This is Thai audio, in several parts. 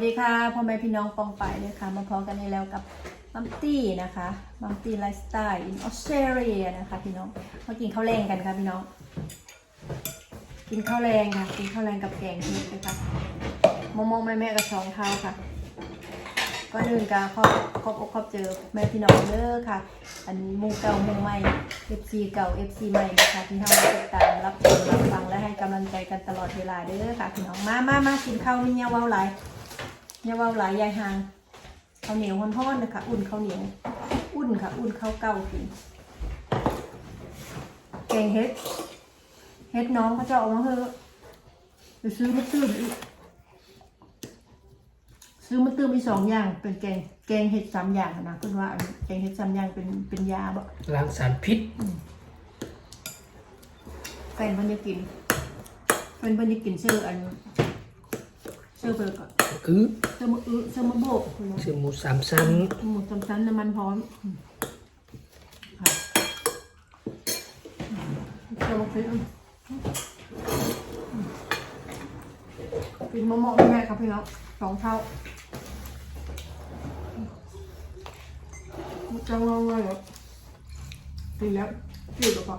วัสดีค่ะพ่อแม่พี่น้องปองไปายเลยค่ะ มาพร้อมกันนี้แล้วกับมัมตี้นะคะมัมตี้ไลฟ์สไตล์อินออสเตรเลียนะคะพี่น้องมากินข้าวแรงกันค่ะพี่น้อง กินข้าวแรงค่ะกินข้าวแรงกับแกงเห็ดเลยค่ะมองมองแม่แม่กับสองเท้าค่ะก็เดินกาขอบขอบอกขอบเจอแม่พี่น้องเด้อค่ะ อันมูเก่ามูใหม่ FC เก่า FC ใหม่นะคะที่เราติดตามรับชมรับฟังและให้กำลังใจกันตลอดเวลาเด้อค่ะพี่น้องมามามากินข้าวนี่เนี่ยเว้าหลายเนี่ยเว้าหลายยายหางข้าวเหนียวฮ้อนๆนะคะ อุ่นข้าวเหนียว อุ่นค่ะ อุ่นข้าวเก่ากินแกงเฮ็ด เฮ็ดน้องเขาจะเอามาเถอะไปซื้อมาตื้มอีกซื้อมาตื้มอีกสองอย่าง เป็นแกง แกงเห็ดสามอย่างนะคุณว่าอันแกงเห็ดสามอย่างเป็นเป็นยาบ่ล้างสารพิษแฟนเพิ่นจะกินแฟนเพิ่นจะกินเสื้ออัน เสื้อเปิดก่อนคือเสื้อมะอื้อเสื้อมะโบกคุณว่าเสือหมูสามชั้นหมูสามชั้นน้ำมันพร้อมค่ะเสื้อมะพริกอืมกินมะม่วงแม่ครับพี่น้องสองเท่าจังงเลยเหรอกินแล้วกินแล้วก็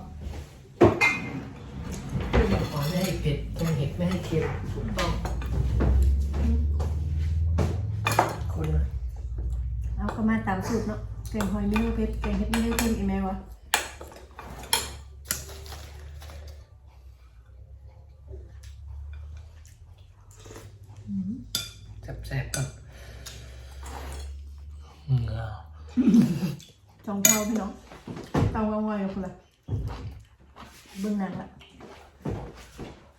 ขอไม่ให้เผ็ดต้องเห็ดไม่ให้เค็มถูกต้อง เอาก็มาตามสูตรเนาะแกงหอยไม่ให้เผ็ดแกงเห็ดไม่ให้เค็มอีกไหมวะแซ่บๆก่อนอืมอะสองเท่าพี่น้องเตาง่อยๆคนละเบื้องหนังละ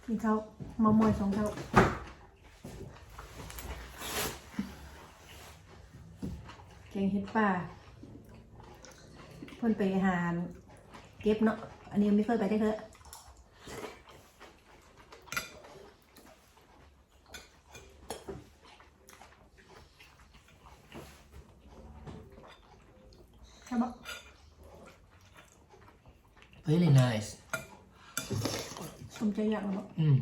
กินข้าวมามอยสองเท่าแก งเห็ดป่าเพิ่นไปหาเก็บเนาะอันนี้ยังไม่เคยไปได้เถอะใช่ปะ very nice สมใจอยากเนาะอืม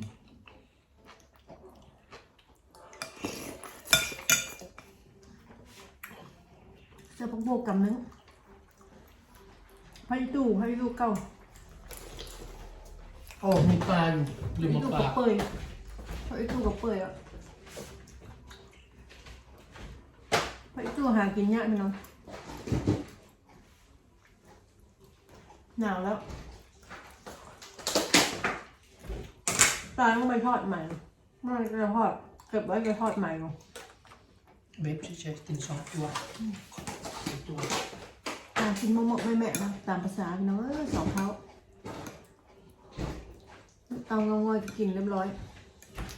เสื้อพก โบกกำนึงพายุตู้พายุตู้เก่าโอ้มีปลาอยู่ลืมพายุมาตู้ปกัลาบเปยพายุตู้กับเปยอะพายุตู้หากินยากพี่น้องหนาวแล้วปลาต้องไปทอดใหม่ไม่จะทอดเก็บไว้จะทอดใหม่เนาะเว็บเฉยๆกินสองตัวสอง ตัวอ่ากินมะม่วงแม่ๆนะตามภาษาพี่น้องเออสองเท้าเตางงอยๆก็กินเรียบร้อย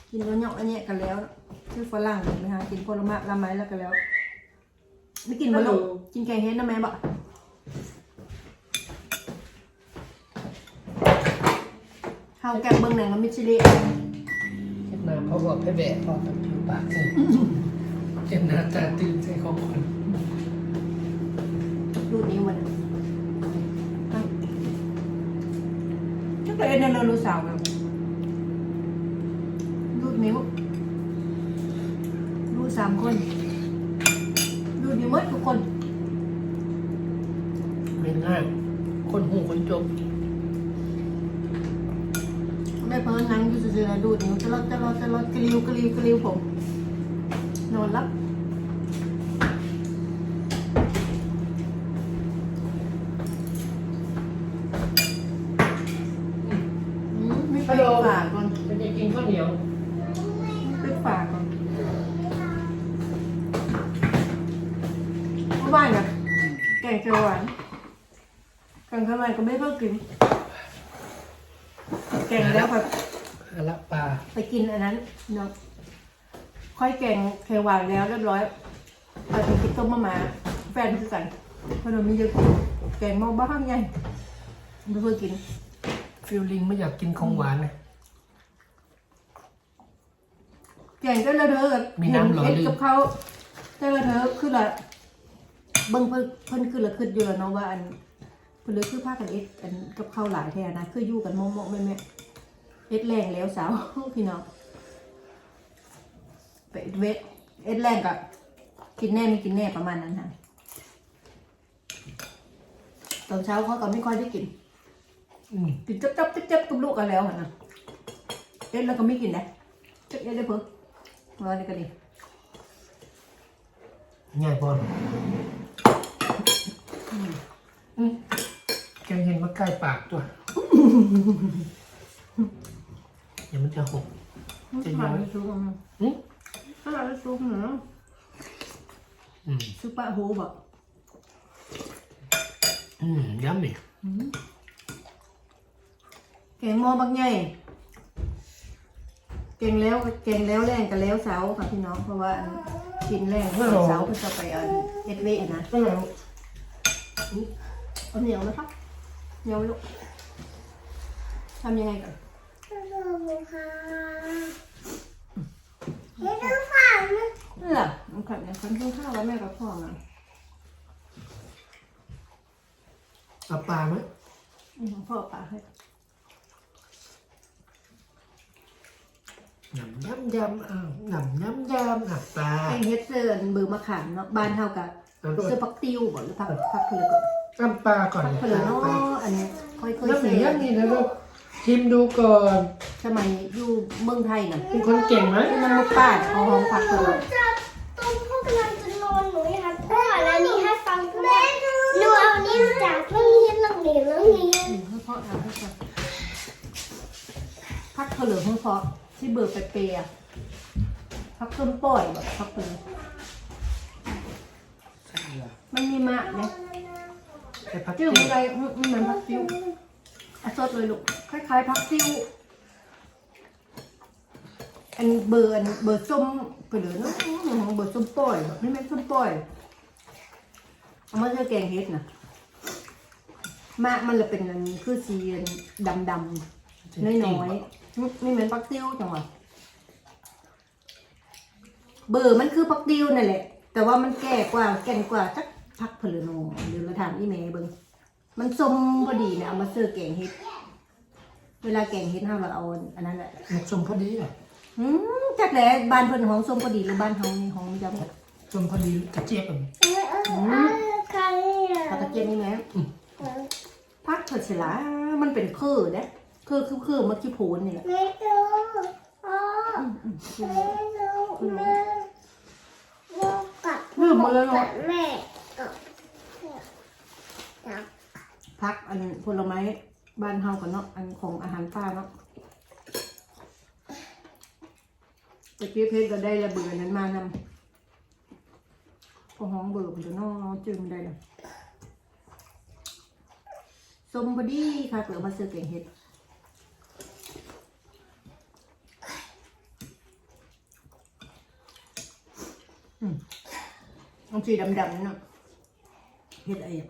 กินแล้วเหยาะอันเนี้ยกันแล้วชื่อฝรั่งเห็นไหมคะกินผลไม้ละไม้แล้วกันแล้ว ไม่กินบะลูกกินแกงเฮ็ดนะแม่บะเฮาแกงเบิ่งหนังแล้วมิชลิเจ็บน้ำเขาบอกให้แบะพอตัดผิวปากเลยเจ็บหน้าตาตื่นใจของคนรูด นี้วันถ้าเกิดเอ็นเนอร์รู้สาวแบบรูดนิ้วรูดสามคนรูดนิ้วหมดทุกคนไม่ง่ายคนหูคนจบแม่เพิ่นนั่งอยู่ซื่อๆแล้วดูดนิ้วตลอดตลอดตลอดกลิ้วกลิ้วกลิ้วผมนอนรับ แกงเขียวหวานแกงข้าวหวานก็ไม่เพิ่งกิน แกงแล้วแบบอาละปลาไปกินอันนั้นเนาะค่อยแกงเขียวหวานแล้วเรียบร้อยเอาไปกินต้มมะม่าแฟนคือกันเพราะเรามีเยอะกินแกงหม้อบ้างไงไม่เคยกินฟิลลิงไม่อยากกินของหวานเลย แกงก็ละเธอมีน้ำหล่อเอ็ดลื่น กับเขาแต่ละเธอคือละ เบิ่งเพิ่นเพิ่นคือละคืออยู่แล้วเนาะว่าอันเพิ่นเลยคือพากันเอ็ดอันกับข้าวหลายแท้นะคืออยู่กันโมะๆแม่ๆเอ็ดแรงแล้วสาวพี่น้องไปเวทไปเอ็ดแรงกับกินแน่ไม่กินแน่ประมาณนั้นค่ะตอนเช้าเขาก็ไม่ค่อยได้กินอืมกินจับจับจับจับกับลูกกันแล้วอะนะเอ็ดแล้วก็ไม่กินนะจับเอ็ดได้เพิ่งรอนี่ก็ดีง่ายพออืม แกงเห็นว่าใกล้ปากตัว เดี๋ยวมันจะหก จะย้อยซุปอะอืมถ้าเราได้ซุปเนาะอืมซุปปลาหูบอกอืมย้ำอีกแกงหม้อบักใหญ่แกงแล้วแกงแล้วแรงกับแล้วเสาค่ะพี่น้องเพราะว่ากินแรงเมื่อเสาก็จะไปเอาเอ็ดเวะนะก็แล้ว เอาเหนียวนะครับเหนียวลูกทำยังไงก่อนให้ดูฝันนี่แหละน้ำขันเนี่ยขันข้าวแล้วแม่กับพ่อมาเอาปลาไหมอืมพ่อปลาให้หนำย้ำยำอ้าวหนำย้ำยำอะปลา แกงเฮ็ดเสื้อเบอร์มะขามเนาะบ้านเท่ากับเอาด้วยเสื้อพักติวบ่หรือพักพักเพลือก่อน น้ำปลาก่อนพักเลยเพลือเนาปลาะอันเนี้ยค่อยๆน้ำหเสีนียน้ำหนีนะลูกชิมดูก่อนสมัยอยู่เมืองไทยน่ะเป็นคนเก่งไหมที่มันมาป้าดเอาหอมผักเพลือจะตรงพ่อกำลังจะนอนหนูอยากพูดแล้วนี้ให้ฟังด้วยหนูเอานี้มาจากเรื่องเรียนเรื่องเรียนเรื่องเรียนอืมให้พ่อทำให้ก่อนพักเพลือให้พ่อที่เบอร์ไปเปียพักต้นป่อยแบบพักเพลือมันมีมากเนี่ย แต่ผักชื่ติ้อวมันอะไรมันมันเหมือนพักติ้วอะสดเลยลูกคล้ายๆพักติ้วอันเบอร์อันเบอร์ส้มไปเลยเนาะอืมเบอร์ส้มป่อยแบบนี่แม่นส้มป่อยเอามาเจอแกงเฮ็ดนะมากมันเลยเป็นอันคือสีดำดำๆน้อยๆนี่นี่เหมือนพักติ้วจังหวะเบอร์มันคือพักติ้วนั่นแหละ แต่ว่ามันแก่กว่าแก่นกว่าจัก พักเพลโนหรือเราถามอีเมย์เบิงมันส้มพอดีเนี่ยเอามาเสิร์ฟแกงเฮ็ด เวลาแกงเฮ็ดเราเอาอันนั้นแหละหมกชมพอดีอะอืมจักแหล้บ้านเพิ่นหอมส้มพอดีหรือบ้านเฮานี่หอมจังชมพอดีกระเจี๊ยบอะเออเออเออใครอะผักกระเจี๊ยบนี่แหมผักเถิดสิล่ะมันเป็นคือเด้คือคือคือมันขี้โพนนี่แหละไม่ดูอ๋ออืมอืมไม่ดูแม่ลูกกับลืมหมดแล้วเนาะ แม่กักอันผลไม้บ้านเฮากันเนาะอันของอาหารป่าเนาะตะกี้เพชรก็ได้ระเบิดนั้นมานำก็ห้องเบิกมันจะเนอจึงได้เลยสมพอดีค่ะเกลือมาซื้อแกงเห็ดอืมอันสีดำๆเนาะ เห็ดอะไรอะ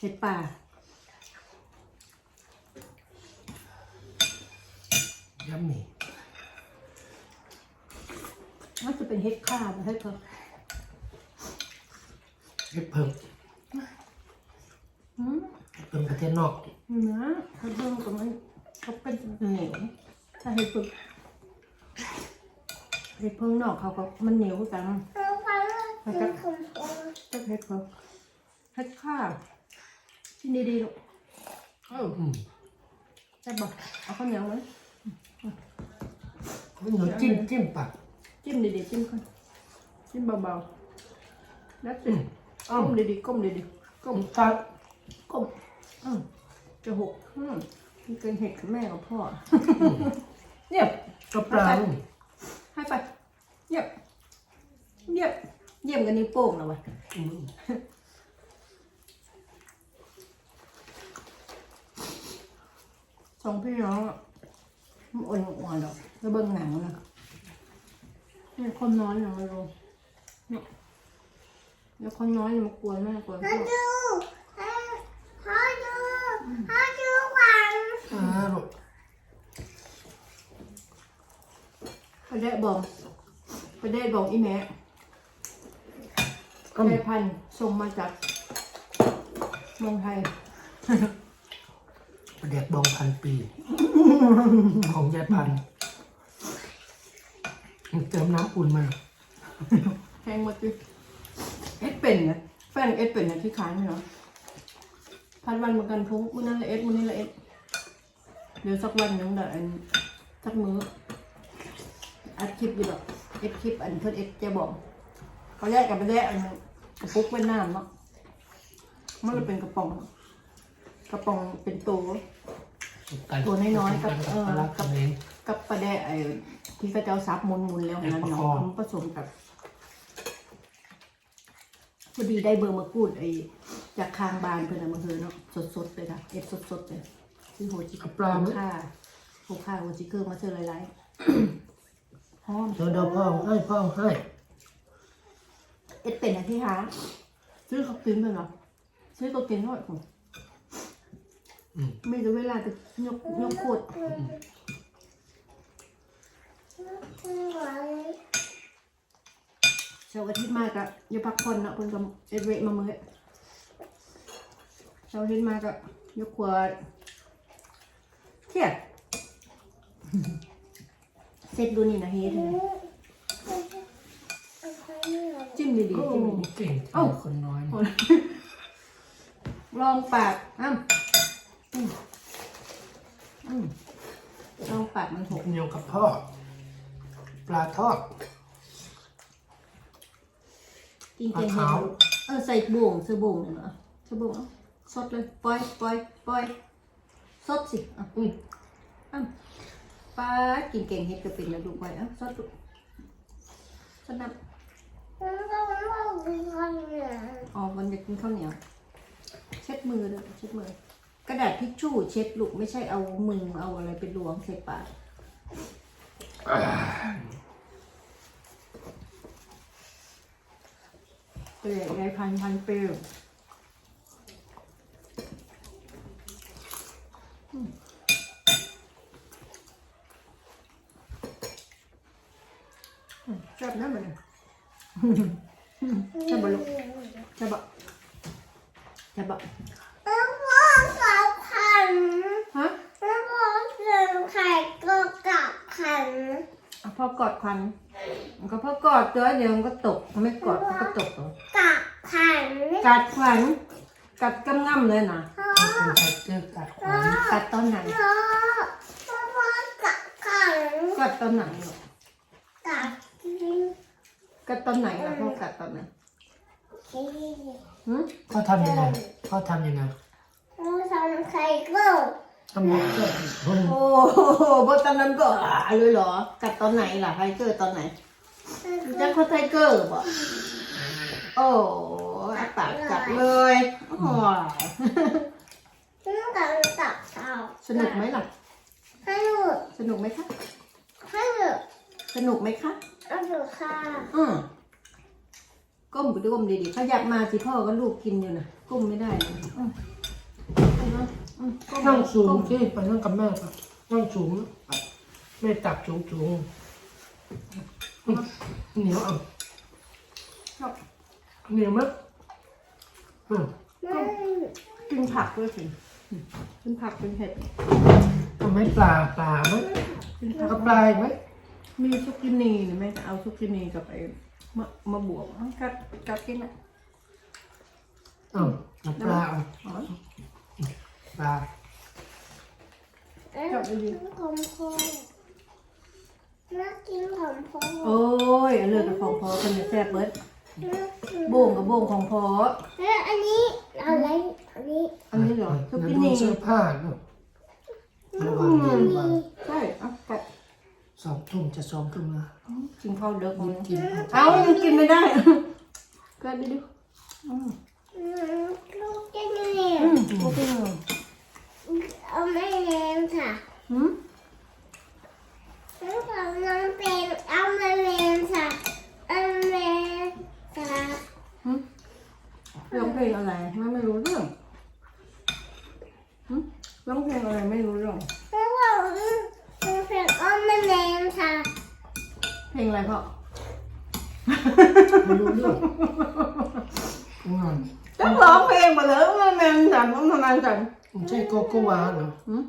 เห็ดป่าย้ำหนีน่าจะเป็นเห็ดข้าวเห็ดเขาเห็ดเพิ่มอืมเห็ดเพิ่มประเทศนอกนี่นะเขาเบิ่งกับมันเขาเป็นเหนียวถ้าเห็ดฝึกเห็ดเพิ่งนอกเขาก็มันเหนียวจังเราฟังว่าเป็นคนโตก็เห็ดเพิ่ง เห็ดข้าวชิ้นดีๆลูกเอออืมใช่ปะเอาข้าวเหนียวไหมข้าวเหนียวจิ้มจิ้มปากจิ้มดีๆจิ้มก่อนจิ้มเบาๆแล้วสิอืมอ้าวก้มดีๆก้มดีๆก้มตัดก้มอืมจะหกอืมนี่เป็นเห็ดกับแม่กับพ่อเงียบกับปลาให้ไปเงียบเงียบเยี่ยมกันนิ้วโป้งนะวะ อืมสองพี่น้องอะมันอ่อนอ่อนๆดอกแล้วเบิ่งหนังนะเนี่ยคนน้อยอย่างไรรู้เนี่ยแล้วคนน้อยเนี่ยมากวนแม่กวนพ่อพ่อดูพ่อดูพ่อดูหวังอ่าลูกไปได้บอกไปได้บอกอีแม่ก็ได้พันธุ์ส่งมาจากเมืองไทย เด็กบองพันปี ของยายพันเติมน้ำอุ่นมาแพงหมดเลยเอ็ดเป็นนะแฟนเอ็ดเป็นนะที่ขายไม่เหรอพันวันเหมือนกันพุงมื้อนั้นละเอ็ดมื้อนี้ละเอ็ดเดี๋ยวสักวันนึงเดี๋ยวอันสักมื้ออัดคลิปอยู่ดอกเอ็ดคลิปอันเพิ่นเอ็ดจะบอกเขาแยกกันไปแยกอันกระปุกเป็นน้ำเนาะมันเลยเป็นกระป๋อง กระป๋องเป็นตัว ตัวน้อยๆกับเออปลากับเองกับปลาแดะไอ้ที่กระเจ้าซับมุนมุนๆแล้วนะแอลกอเนาะฮอล์มันผสมกับพอดีได้เบอร์มะกรูดไอ้จากคางบานเพื่อนเอามาเฮอเนาะสดๆเลยค่ะเอ็ดสดๆเลยที่โฮจิกับปลาไหมค่าโฮค่าโฮจิเกอร์มาเจอหลายๆหอมเดี๋ยวเดี๋ยวพ่อเอาให้พ่อเอาให้เอ็ดเป็นอะที่หาซื้อเขากินไปเหรอซื้อเขากินเท่าไหร่ผมอืม ไม่รู้เวลาจะยกยกโคตรเสาร์อาทิตย์มากอะอย่าพักผ่อนเนาะเพิ่นกับเอ็ดเวะมาเมื่อเสาร์อาทิตย์มากอะยกขวดเที่ยเสร็จดูนี่นะเฮ็ดเลยจิ้มดีๆโอ้จิ้มดีเก่งเอ้าคนน้อยๆนี่ลองปากอ้ำ อืมอืมลองปากมันหกเหนียวกับพ่อปลาทอด กินแกงเห็ดมะขามเออใส่บ่วงใส่บ่วงเนี่ยเนาะใส่บ่วงเอาสดเลยปล่อยปล่อยปล่อยสดสิอะอุ้ยอ้ำป้าดกินแกงเห็ดก็เป็นแล้วดูไปอะสดดูสดน้ำอ๋อวันจะกินข้าวเหนียวเช็ดมือเลยเช็ดมือ กระดาษทิชชู่เช็ดลูกไม่ใช่เอามือเอาอะไรไปล้วงใส่ปากเปรี้ยวในพันพันเปรี้ยวอือืมชอบนะมันชอบปะลูกชอบปะชอบปะฮะ อะพอกอด ควัน มันก็พอกอดตัวเดียวมันก็ตกถ้าไม่กอดมันก็ตกตัวกัดควันกัดกำง่ำเลยนะเป็นไทเกอร์กัดขวานกัดตอนไหนกัดตอนไหนหรอกัดตอนไหนล่ะพ่อกัดตอนไหนหืมเขาทำยังไงเขาทำยังไงทำ ยังไงเพิ่งโอ้โหบตอนนั้นก็อ่าเลยเหรอ กัดตอนไหนล่ะไทเกอร์ตอนไหนจะเขาไทเกอร์บ่โอ้อาปากกัดเลยโอ้ยสนุกไหมล่ะสนุกไหมคะสนุกไหมคะอืมก้มไปก้มดีๆขยับมาสิพ่อก็ลูกกินอยู่นะก้มไม่ได้นะอืมอืมอืมก้ม นั่งสูงก้มที่ไปนั่งกับแม่ปะนั่งสูงแม่ตักสูงสูงอืมเหนียวอะชอบเหนียวมั้ยอืมกินผักด้วยสิอืมกินผักเป็นเห็ดทำให้ปลาปลาไหมกินผักกับปลาอีกไหมมีซุกินีหรือไม่จะเอาซุกินีกับไอ้มะมะบวบเอากัดกัดกินอะอ้าวกับปลาเอาอ๋อ ปลาจับดีผมพอน่ากินผมพอๆโอ้ยเอาเลือกกับของพอกันเนี่ยแซ่บเบิดโบงกับโบงของพอแล้วอันนี้อะไรอันนี้อันนี้เหรอซุแล้วกิดูนีเสื้อผ้าเนาะระวังระวังใช่เอากัดสองทุ่มจะสองทุ่มแล้วกินข้าวเด็กมันกินเอายังกินไม่ได้กัดดิดูอืมอืมลูกจะเหนียอืวมโอ เคเลยเอาไม่แรงค่ะหืมน้องของน้องเป็นเอาไม่แรงค่ะเอาแรงค่ะหืมร้องเพลงอะไรไม่ไม่รู้เรื่องหืมร้องเพลงอะไรไม่รู้เรื่องน้องของน้องเป็นเอาไม่แรงค่ะเพลงอะไรพ่อไม่รู้เรื่องอืมต้องร้องเพลงมาเลยมันแมงจันต้องทำงานจัน ใช่กโกวาเหรอหืม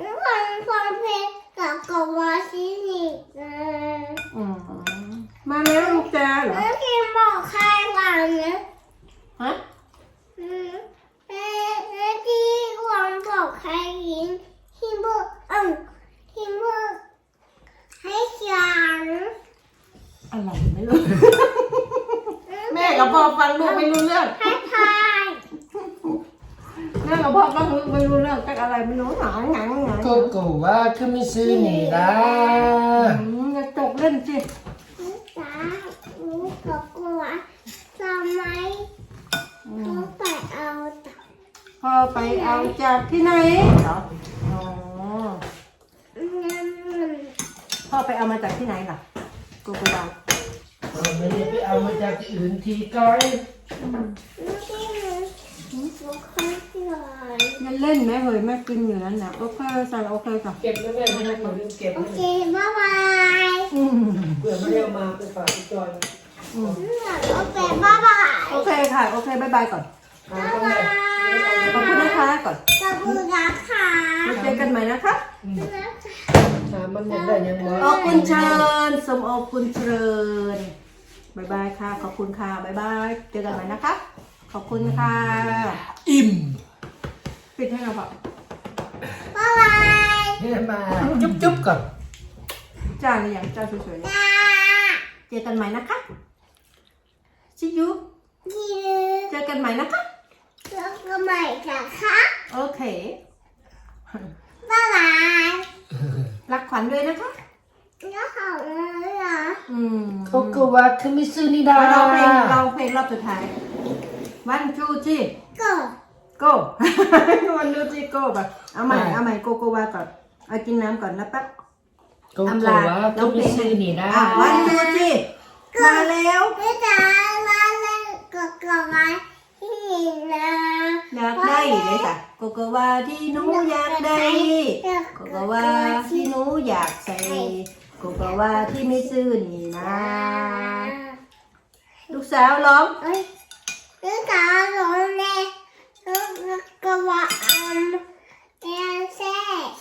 แล้วมันฟังเพลงกับกวาซินิกนะอืมมาแล้วลูกแกเหรอแล้กินบอกใครหลังนะฮะอืมแอ้วที่หวางบอกใครกินที่บอกอืมที่บอกให้ฉันอะไรไม่รู้ แม่กับพ่อฟังลูกไม่รู้เรื่องให้ทาย แม่กับพ่อฟังลูกไม่รู้เรื่องจากอะไรไม่รู้หางหางหางโกโกว่าคือไม่ซื้อนี่ล่ะอืมจะจกเล่นสิจ้าหนูก็กลัวทำไมต้องไปเอาตับพ่อไปเอาจากที่ไหนเหรออ๋อนั่นพ่อไปเอามาจากที่ไหนล่ะโกโกวาเราไม่ได้ไปเอามาจากที่อื่นทีก้อยไม่ใช่หนู หนูค่อยๆเลยยังเล่นไหมเฮ้ยแม่กินอยู่นั่นน่ะโอเคใส่โอเคจ้ะเก็บนะแม่ไม่ได้มาลืมเก็บโอนะเคบ๊ายบายอืมเผื่อไม่ได้เอามาไปฝากพี่จอยนะอืมโอเคบ๊ายบายโอเคค่ะโอเคบายบายก่อนเอาบ๊ายตรงไหนบายขอบคุณนะคะก่อนขอบคุณนะคะไว้เจอกันใหม่นะคะถามมันยังได้ยังบ่ขอบคุณเชิญสมโอคุณเชิญบายบายค่ะขอบคุณค่ะบายบายเจอกันใหม่นะคะ ขอบคุณค่ะ อิ่ม ปิดให้เราพอบ๊ายบายเนี่ยมาจุ๊บจุ๊บก่อนจ้าหรือยังจ้าสวยจ้าๆเจอกันใหม่นะคะชิยูที่เจอกันใหม่นะคะแล้วก็ใหม่นะคะโอเคบ๊ายบายรักขวัญด้วยนะคะแล้วของเลยเหรออืมโกโกว่าคือไม่ซื้อนี่ล่ะเราเพลงเราเพลงรอบสุดท้าย วันจูจีก็ โก้วันจูจีโก้แบบเอาใหม่เอาใหม่โกโกวาก่อนเอากินน้ำก่อนนะแป๊บโกโกว่าคือไม่ซื้อนี่ล่ะอะวันจูจีมาแล้วพี่จ๋ามาเล่นกับกับไม้ที่นี่นะอยากได้เลยจ้ะโกโกวาที่หนูอยากได้โกโกวาที่หนูอยากใส่โกโกวาที่ไม่ซื้อนี่นะ ลูกสาวร้อง เอ้ย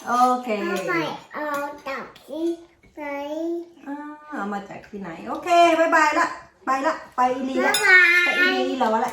โอเคทำไมเอาตับที่ไหนอ่าเอามาจากที่ไหน โอเคบายบายละ ไปละ ไปอีลีบ๊าละยบาไปอียลีแล้วละ